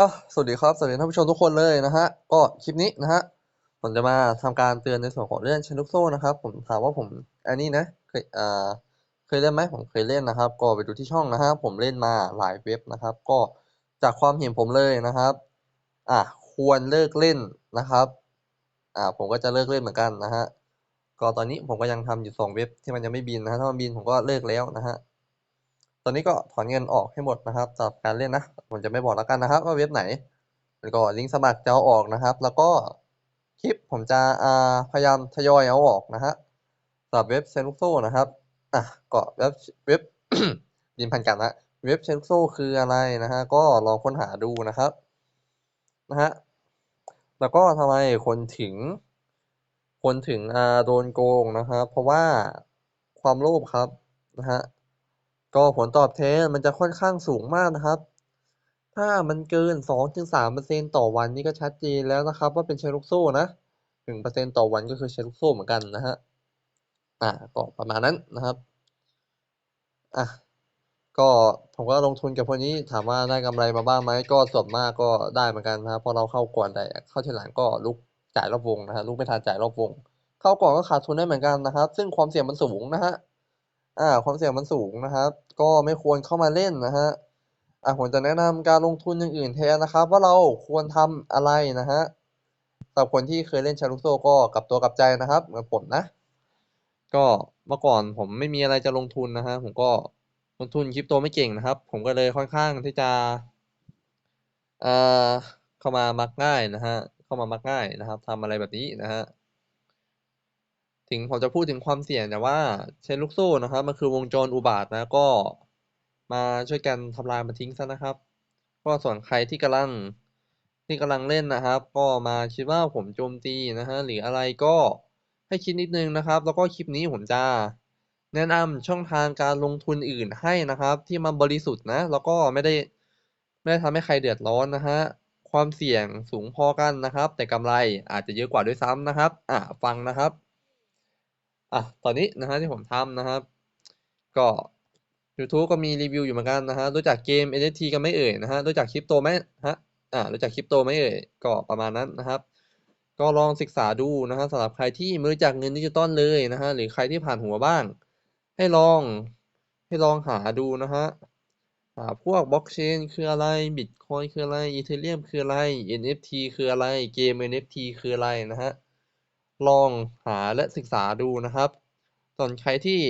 อะสวัสดีครับ สวัสดีท่านผู้ชมทุกคนเลยนะฮะ ก็คลิปนี้นะฮะ ผมจะมาทำการเตือนในส่วนของเรื่องเชนลุกโซ่นะครับ ผมถามว่าผมอันนี้นะ เคยอ่าเคยเล่นไหมผมเคยเล่นนะครับ ก็ไปดูที่ช่องนะฮะ ผมเล่นมาหลายเว็บนะครับ ก็จากความเห็นผมเลยนะครับ อะควรเลิกเล่นนะครับ อ่า ผมก็จะเลิกเล่นเหมือนกันนะฮะ ก็ตอนนี้ผมก็ยังทำอยู่สองเว็บที่มันยังไม่บินนะฮะ ถ้ามันบินผมก็เลิกแล้วนะฮะ ตอนนี้ก็ถอนเงินออกให้หมดนะครับสำหรับการเล่นนะ ผมจะไม่บอกแล้วกันนะครับ ว่าเว็บไหนแล้วก็ลิงก์สมัครจะเอาออกนะครับ แล้วก็คลิปผมจะพยายามทยอยเอาออกนะฮะสำหรับเว็บเซนุกโซนะครับอะก็เว็บเว็บดินพันกันนะเว็บเซนุกโซคืออะไรนะฮะก็ลองค้นหาดูนะครับนะฮะแล้วก็ทำไมคนถึง คนถึงอ่าโดนโกงนะครับ เพราะว่าความโลภครับนะฮะ ก็ผลตอบแทนมันจะค่อนข้างสูงมากนะครับ ถ้ามันเกิน 2-3%ต่อวันนี่ก็ชัดเจนแล้วนะครับ ว่าเป็นแชลูกโซ่นะ 1%ต่อวันก็คือแชลูกโซ่เหมือนกันนะฮะ อ่าก็ประมาณนั้นนะครับอะก็ผมก็ลงทุนกับพวกนี้ถามว่าได้กำไรมาบ้างไหมก็ส่วนมากก็ได้เหมือนกันนะครับเพราะเราเข้าก่อนแต่เข้าทีหลังก็ลุกจ่ายรอบวงนะฮะลุกไม่ทันจ่ายรอบวง เข้าก่อนก็ขาดทุนได้เหมือนกันนะครับ ซึ่งความเสี่ยงมันสูงนะฮะ อ่าความเสี่ยงมันสูงนะครับ ก็ไม่ควรเข้ามาเล่นนะฮะอะผมจะแนะนำการลงทุนอย่างอื่นแทนนะครับ ว่าเราควรทำอะไรนะฮะสำหรับคนที่เคยเล่นชาลุโซก็กลับตัวกลับใจนะครับเหมือนผมนะ ก็เมื่อก่อนผมไม่มีอะไรจะลงทุนนะฮะผมก็ลงทุนคริปโตไม่เก่งนะครับ ผมก็เลยค่อนข้างที่จะเอ่อเข้ามามักง่ายนะฮะเข้ามามักง่ายนะครับทำอะไรแบบนี้นะฮะ ถึงผมจะพูดถึงความเสี่ยงแต่ว่าเชนลูกโซ่นะครับ มันคือวงจรอุบาทนะ ก็มาช่วยกันทำลายมันทิ้งซะนะครับ ก็ส่วนใครที่กำลังที่กำลังเล่นนะครับ ก็มาคิดว่าผมโจมตีนะฮะหรืออะไรก็ให้คิดนิดนึงนะครับ แล้วก็คลิปนี้ผมจะแนะนำช่องทางการลงทุนอื่นให้นะครับ ที่มันบริสุทธิ์นะ แล้วก็ไม่ได้ไม่ได้ทำให้ใครเดือดร้อนนะฮะความเสี่ยงสูงพอกันนะครับ แต่กำไรอาจจะเยอะกว่าด้วยซ้ำนะครับ อะฟังนะครับ อะตอนนี้นะฮะที่ผมทำนะครับ ก็ YouTube ก็มีรีวิวอยู่เหมือนกันนะฮะรู้จักเกม NFT กันไหมเอ่ยนะฮะรู้จักคริปโตไหมฮะอ่ารู้จักคริปโตไหมเอ่ยก็ประมาณนั้นนะครับ ก็ลองศึกษาดูนะฮะสำหรับใครที่ไม่รู้จักเงินดิจิตอลเลยนะฮะหรือใครที่ผ่านหัวบ้าง ให้ลองให้ลองหาดูนะฮะหาพวกบล็อกเชนคืออะไรบิตคอยคืออะไรอีเธเรียมคืออะไร NFT คืออะไรเกม NFT คืออะไรนะฮะ ลองหาและศึกษาดูนะครับ ส่วนใครที่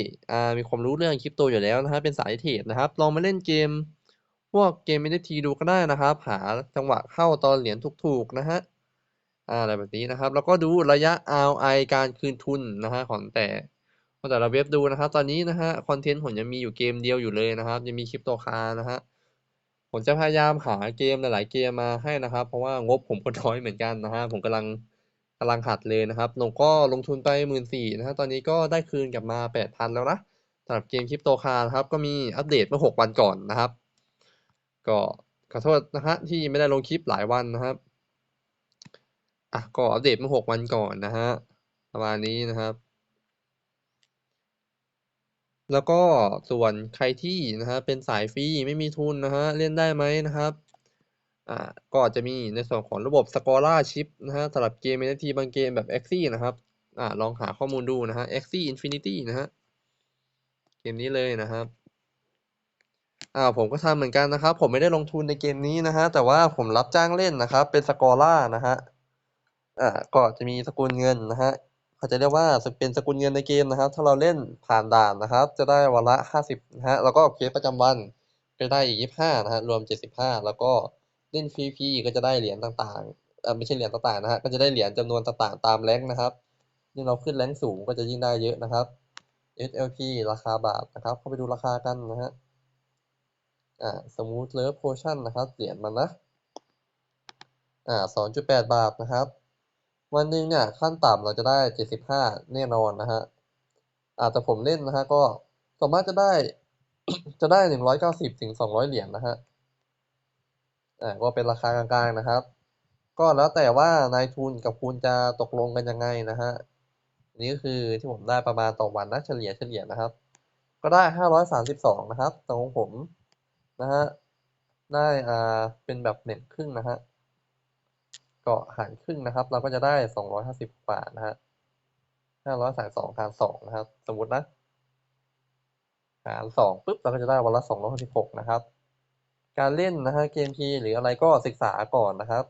มีความรู้เรื่องคริปโตอยู่แล้วนะฮะเป็นสายเทรดนะครับ ลองมาเล่นเกม พวกเกม NFT ดูก็ได้นะครับ หาจังหวะเข้าตอนเหรียญถูกๆนะฮะอะไรแบบนี้นะครับ แล้วก็ดูระยะ ROI การคืนทุนนะฮะของแต่ของแต่ละเว็บดูนะครับ ตอนนี้นะฮะคอนเทนต์ผมยังมีอยู่เกมเดียวอยู่เลยนะครับ ยังมีคริปโตคานะฮะผมจะพยายามหาเกมหลายๆเกมมาให้นะครับ เพราะว่างบผมก็น้อยเหมือนกันนะฮะผมกำลัง กำลังหัดเลยนะครับลงก็ลงทุนไปหมื่นสี่นะฮะตอนนี้ก็ได้คืนกลับมาแปดพันแล้วนะสำหรับเกมคริปโตคานะครับก็มีอัปเดตเมื่อหกวันก่อนนะครับ ก็ขอโทษนะฮะที่ไม่ได้ลงคลิปหลายวันนะครับอะก็อัปเดตเมื่อหกวันก่อนนะฮะประมาณนี้นะครับ แล้วก็ส่วนใครที่นะฮะเป็นสายฟรีไม่มีทุนนะฮะเล่นได้ไหมนะครับ อ่าก็จะมีในส่วนของระบบ Scholarship นะฮะสำหรับเกม NFT บางเกมแบบ Axie นะครับอ่าลองหาข้อมูลดูนะฮะ Axie Infinity นะฮะเกมนี้เลยนะครับอ่าผมก็ทำเหมือนกันนะครับ ผมไม่ได้ลงทุนในเกมนี้นะฮะแต่ว่าผมรับจ้างเล่นนะครับ เป็นสกอร่านะฮะอ่าก็จะมีสกุลเงินนะฮะเขาจะเรียกว่าเป็นสกุลเงินในเกมนะครับ ถ้าเราเล่นผ่านด่านนะครับ จะได้วันละห้าสิบนะฮะแล้วก็เคสประจำวันก็ได้อีกยี่สิบห้านะฮะรวมเจ็ดสิบห้าแล้วก็ เล่นฟรีๆก็จะได้เหรียญต่างๆอ่าไม่ใช่เหรียญต่างๆนะฮะก็จะได้เหรียญจำนวนต่างๆตามแรงนะครับยิ่งเราขึ้นแรงสูงก็จะยิ่งได้เยอะนะครับ SLP ราคาบาทนะครับ เข้าไปดูราคากันนะฮะอ่าสมูทเลิฟโพชั่นนะครับเหรียญมันนะอ่าสองจุดแปดบาทนะครับ วันหนึ่งเนี่ยขั้นต่ำเราจะได้เจ็ดสิบห้าแน่นอนนะฮะอ่าแต่ผมเล่นนะฮะก็สามารถจะได้จะได้หนึ่งร้อยเก้าสิบถึงสองร้อยเหรียญนะฮะ ก็เป็นราคากลางๆนะครับ ก็แล้วแต่ว่านายทุนกับคุณจะตกลงกันยังไงนะฮะนนี้ก็คือที่ผมได้ประมาณต่อวันนะเฉลี่ยเฉลี่ยนะครับ ก็ได้ห้าร้อยสามสิบสองนะครับตรงผมนะฮะได้อ่าเป็นแบบเน็ตครึ่งนะฮะก็หารครึ่งนะครับ เราก็จะได้สองร้อยห้าสิบกว่านะฮะห้าร้อยสามสองหารสองนะครับ สมมตินะหารสองปุ๊บเราก็จะได้วันละสองร้อยสิบหกนะครับ การเล่นนะฮะเกมพีหรืออะไรก็ศึกษาก่อนนะครับ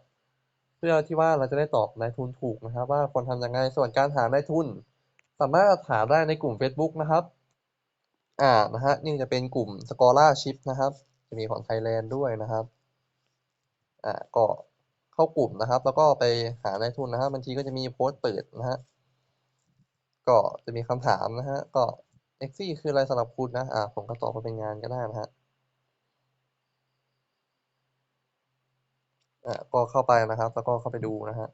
เพื่อที่ว่าเราจะได้ตอบนายทุนถูกนะครับ ว่าควรทำยังไงส่วนการหานายทุน สามารถหาได้ในกลุ่ม Facebook นะครับ อ่านะฮะนี่จะเป็นกลุ่ม Scholarship นะครับ จะมีของไทยแลนด์ด้วยนะครับอ่าก็เข้ากลุ่มนะครับ แล้วก็ไปหานายทุนนะครับบางทีก็จะมีโพสต์เปิดนะฮะก็จะมีคำถามนะฮะก็ e x i คืออะไรสำหรับคุณนะอ่าผมก็ตอบมาเป็นงานก็ได้นะฮะ อ่าก็เข้าไปนะครับ แล้วก็เข้าไปดูนะฮะ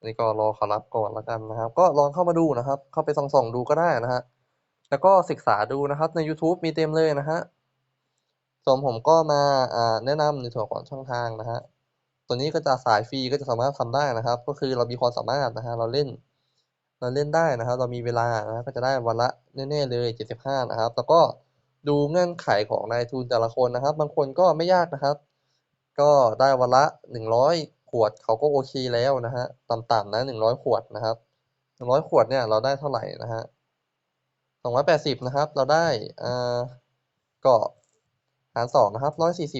นนี้ก็รอเขารับก่อนแล้วกันนะครับ ก็ลองเข้ามาดูนะครับ เข้าไปส่องๆดูก็ได้นะฮะแล้วก็ศึกษาดูนะครับใน YouTube มีเต็มเลยนะฮะส่วนผมก็มาแนะนำในส่วนของช่องทางนะฮะตัวนี้ก็จะสายฟรีก็จะสามารถทำได้นะครับ ก็คือเรามีความสามารถนะฮะเราเล่น เราเล่นได้นะครับ เรามีเวลานะก็จะได้วันละแน่ๆเลย 75 นะครับ แล้วก็ดูเงื่อนไขของนายทุนแต่ละคนนะครับ บางคนก็ไม่ยากนะครับ ก็ได้วันละ 100 ขวดเขาก็โอเคแล้วนะฮะต่ำๆนะ 100 ขวดนะครับ 100 ขวดเนี่ยเราได้เท่าไหร่นะฮะ280 นะครับ เราได้อ่าก็หารสองนะครับ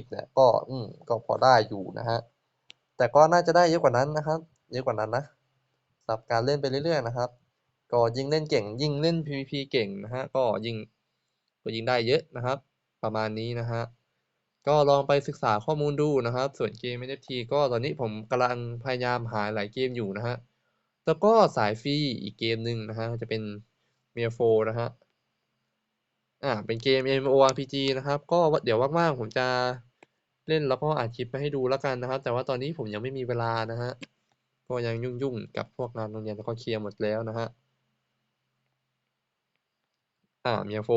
140 เนี่ยก็อืมก็พอได้อยู่นะฮะแต่ก็น่าจะได้เยอะกว่านั้นนะครับ เยอะกว่านั้นนะสำหรับการเล่นไปเรื่อยๆนะครับ ก็ยิ่งเล่นเก่ง ยิ่งเล่น PVP เก่งนะฮะก็ยิ่งก็ยิ่งได้เยอะนะครับ ประมาณนี้นะฮะ ก็ลองไปศึกษาข้อมูลดูนะครับ ส่วนเกม NFT ก็ตอนนี้ผมกำลังพยายามหาหลายเกมอยู่นะฮะ แล้วก็สายฟรีอีกเกมหนึ่งนะฮะ จะเป็น m i r 4นะฮะ อ่า เป็นเกม MMORPG นะครับ ก็เดี๋ยวว่างๆผมจะเล่นแล้วก็อัดคลิปมาให้ดูแล้วกันนะครับ แต่ว่าตอนนี้ผมยังไม่มีเวลานะฮะ ก็ยังยุ่งๆกับพวกงานโรงเรียนแล้วก็เคลียร์หมดแล้วนะฮะ อ่า m i r 4